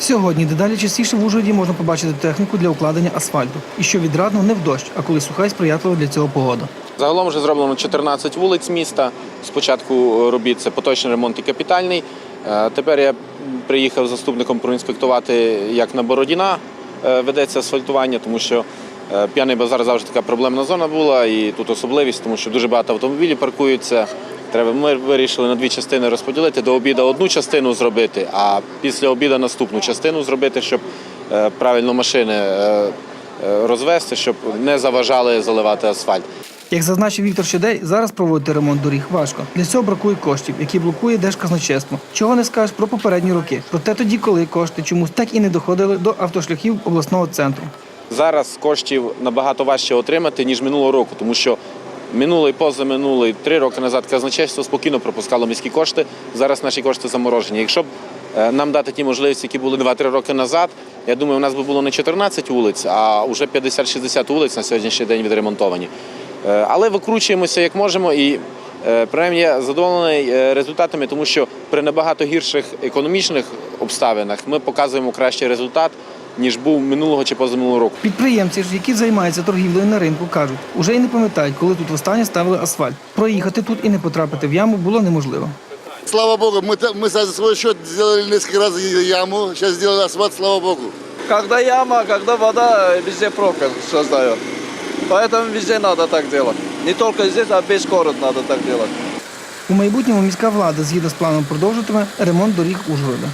Сьогодні дедалі частіше в Ужгороді можна побачити техніку для укладення асфальту. І що відрадно не в дощ, а коли суха і сприятлива для цього погода. Загалом вже зроблено 14 вулиць міста. Спочатку робіт це поточний ремонт і капітальний. Е, Тепер я приїхав заступником проінспектувати, як на Бородіна е, ведеться асфальтування, тому що е, п'яний базар завжди така проблемна зона була, і тут особливість, тому що дуже багато автомобілів паркуються. Треба, ми вирішили на дві частини розподілити. До обіду одну частину зробити, а після обіду наступну частину зробити, щоб е, правильно машини е, е, розвести, щоб не заважали заливати асфальт. Як зазначив Віктор Щедей, зараз проводити ремонт доріг важко. Для цього бракує коштів, які блокує Держказначейство. Чого не скажеш про попередні роки. Проте тоді, коли кошти чомусь так і не доходили до автошляхів обласного центру. Зараз коштів набагато важче отримати, ніж минулого року, тому що минулий, позаминулий, три роки назад казначейство спокійно пропускало міські кошти. Зараз наші кошти заморожені. Якщо б е, нам дати ті можливості, які були 2-3 роки назад, я думаю, у нас би було не 14 вулиць, а вже 50-60 вулиць на сьогоднішній день відремонтовані. Е, Але викручуємося як можемо і принаймні я задоволений е, результатами, тому що при набагато гірших економічних обставинах ми показуємо кращий результат, ніж був минулого чи позаминулого року. Підприємці ж, які займаються торгівлею на ринку, кажуть, уже й не пам'ятають, коли тут востаннє ставили асфальт. Проїхати тут і не потрапити в яму було неможливо. Слава Богу, мы, та- мы за свой счет сделали несколько раз яму, сейчас сделали асфальт, слава Богу. Когда яма, когда вода, везде пробка создает. Поэтому везде надо так делать. Не тільки здесь, а весь город треба так робити. У майбутньому міська влада згідно з планом продовжитиме ремонт доріг Ужгорода.